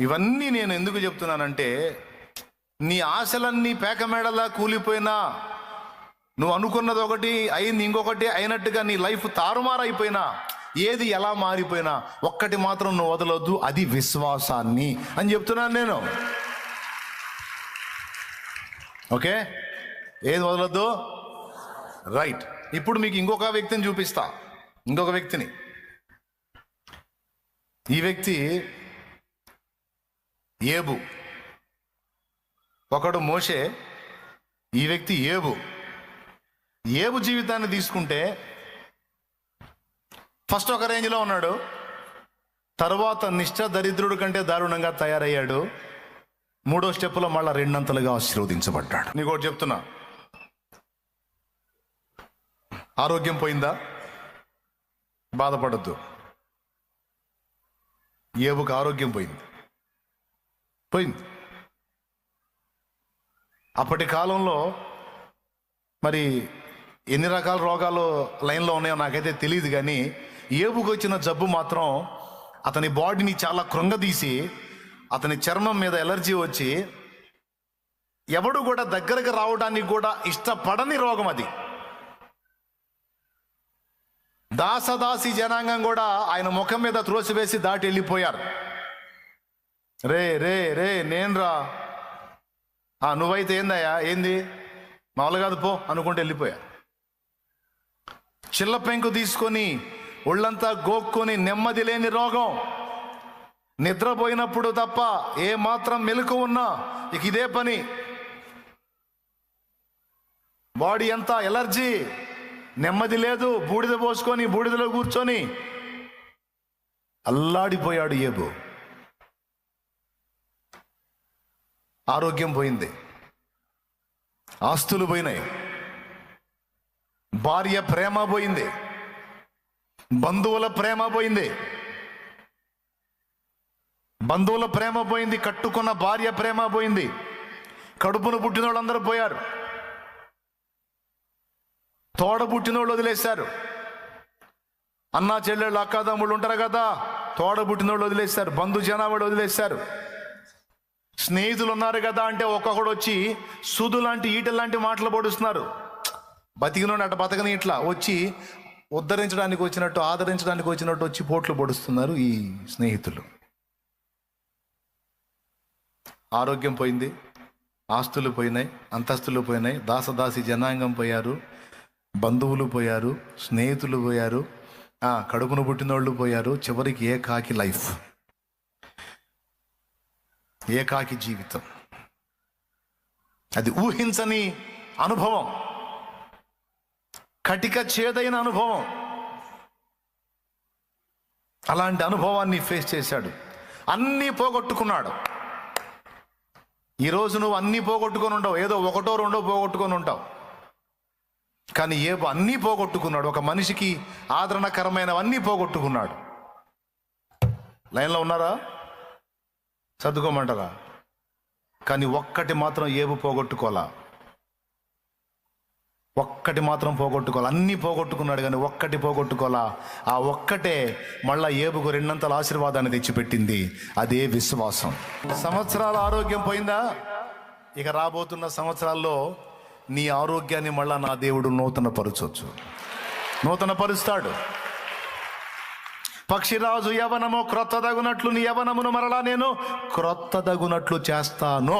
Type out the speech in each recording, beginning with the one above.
ఇవన్నీ నేను ఎందుకు చెప్తున్నానంటే నీ ఆశలన్నీ పేకమేడలా కూలిపోయినా నువ్వు అనుకున్నది ఒకటి అయింది ఇంకొకటి అయినట్టుగా నీ లైఫ్ తారుమారైపోయినా ఏది ఎలా మారిపోయినా ఒక్కటి మాత్రం నువ్వు వదలొద్దు అది విశ్వాసాన్ని అని చెప్తున్నాను నేను. ఓకే? ఏది వదలొద్దు? రైట్. ఇప్పుడు మీకు ఇంకొక వ్యక్తిని చూపిస్తా. ఇంకొక వ్యక్తిని. ఈ వ్యక్తి ఏబు. ఒకడు మోషే ఈ వ్యక్తి ఏబు. ఏబు జీవితాన్ని తీసుకుంటే ఫస్ట్ ఒక రేంజ్లో ఉన్నాడు. తర్వాత నిష్ఠ దరిద్రుడి కంటే దారుణంగా తయారయ్యాడు. మూడో స్టెప్లో మళ్ళా రెండంతలుగా ఆశీర్వదించబడ్డాడు. నీకు ఒకటి చెప్తున్నా. ఆరోగ్యం పోయిందా? బాధపడద్దు. ఏబుకు ఆరోగ్యం పోయింది. పోయింది. అప్పటి కాలంలో మరి ఎన్ని రకాల రోగాలు లైన్లో ఉన్నాయో నాకైతే తెలియదు కానీ ఏబుకు వచ్చిన జబ్బు మాత్రం అతని బాడీని చాలా కృంగదీసి అతని చర్మం మీద ఎలర్జీ వచ్చి ఎవడు కూడా దగ్గరకు రావడానికి కూడా ఇష్టపడని రోగం అది. దాసదాసి జనాంగం కూడా ఆయన ముఖం మీద త్రోసివేసి దాటి వెళ్ళిపోయారు. రే రే రే నేను రా ఆ, నువ్వైతే ఏందయ్యా? ఏంది? మామూలు కాదు పో అనుకుంటే వెళ్ళిపోయా. చిల్ల పెంకు తీసుకొని ఒళ్ళంతా గోక్కొని నెమ్మది లేని రోగం. నిద్రపోయినప్పుడు తప్ప ఏ మాత్రం మెలకు ఉన్నా ఇక ఇదే పని. బాడీ అంతా ఎలర్జీ. నెమ్మది లేదు బూడిద పోసుకొని బూడిదలో కూర్చొని అల్లాడిపోయాడు ఏబు. ఆరోగ్యం పోయింది. ఆస్తులు పోయినాయి. భార్య ప్రేమ పోయింది. బంధువుల ప్రేమ పోయింది. బంధువుల ప్రేమ పోయింది కట్టుకున్న భార్య ప్రేమ పోయింది. కడుపును పుట్టిన వాళ్ళందరూ పోయారు. తోడ పుట్టిన వాళ్ళు వదిలేశారు. అన్నా చెల్లెళ్ళు అక్కాదమ్ముళ్ళు ఉంటారు కదా తోడ పుట్టిన వాళ్ళు వదిలేశారు. బంధు జనాభాడు వదిలేశారు. స్నేహితులు ఉన్నారు కదా అంటే ఒక్కొక్కడు వచ్చి సుదు లాంటి ఈటలు లాంటి మాటలు పొడుస్తున్నారు బతికినోడు అట బతకని ఇట్లా వచ్చి ఉద్ధరించడానికి వచ్చినట్టు ఆదరించడానికి వచ్చినట్టు వచ్చి పోట్లు పొడుస్తున్నారు ఈ స్నేహితులు. ఆరోగ్యం పోయింది ఆస్తులు పోయినాయి అంతస్తులు పోయినాయి దాసదాసి జనాంగం పోయారు బంధువులు పోయారు స్నేహితులు పోయారు కడుపును పుట్టినోళ్ళు పోయారు చివరికి ఏ కాకి లైఫ్. ఏకాకి జీవితం. అది ఊహించని అనుభవం. కటిక చేదైన అనుభవం. అలాంటి అనుభవాన్ని ఫేస్ చేశాడు. అన్నీ పోగొట్టుకున్నాడు. ఈరోజు నువ్వు అన్నీ పోగొట్టుకొని ఉండవు. ఏదో ఒకటో రెండో పోగొట్టుకొని ఉంటావు. కానీ ఏ అన్నీ పోగొట్టుకున్నాడు. ఒక మనిషికి ఆదరణకరమైనవన్నీ పోగొట్టుకున్నాడు. లైన్లో ఉన్నారా? సర్దుకోమంటారా కానీ ఒక్కటి మాత్రం ఏబు పోగొట్టుకోలా ఒక్కటి మాత్రం పోగొట్టుకోవాలి? అన్నీ పోగొట్టుకున్నాడు కానీ ఒక్కటి పోగొట్టుకోవాలా? ఆ ఒక్కటే మళ్ళా ఏబుకు రెండంతల ఆశీర్వాదాన్ని తెచ్చిపెట్టింది. అదే విశ్వాసం. సంవత్సరాల ఆరోగ్యం పోయిందా? ఇక రాబోతున్న సంవత్సరాల్లో నీ ఆరోగ్యాన్ని మళ్ళా నా దేవుడు నూతన పరచవచ్చు నూతన పరుస్తాడు పక్షిరాజు యవనము క్రొత్తదగునట్లు నీ యవనమును మరలా నేను క్రొత్తదగునట్లు చేస్తాను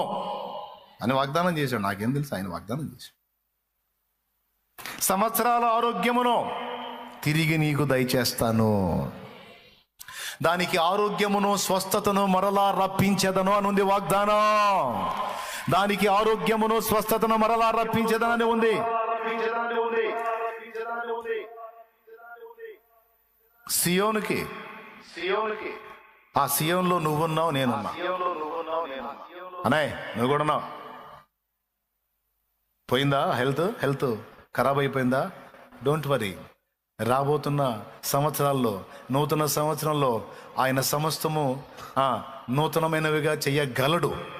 అని వాగ్దానం చేశాడు. నాకేం తెలుసు ఆయన వాగ్దానం చేశాడు. సంవత్సరాల ఆరోగ్యమును తిరిగి నీకు దయచేస్తాను. దానికి ఆరోగ్యమును స్వస్థతను మరలా రప్పించదను అనుంది వాగ్దానం. దానికి ఆరోగ్యమును స్వస్థతను మరలా రప్పించదనని ఉంది సియోనుకి. సియోనుకి. ఆ సియోన్లో నువ్వున్నావు నేనున్నా. అనాయ్ నువ్వు కూడా ఉన్నావు. పోయిందా హెల్త్? హెల్త్ ఖరాబ్ అయిపోయిందా? Don't worry. రాబోతున్న సంవత్సరాల్లో నూతన సంవత్సరంలో ఆయన సమస్తము ఆ, నూతనమైనవిగా చెయ్యగలడు.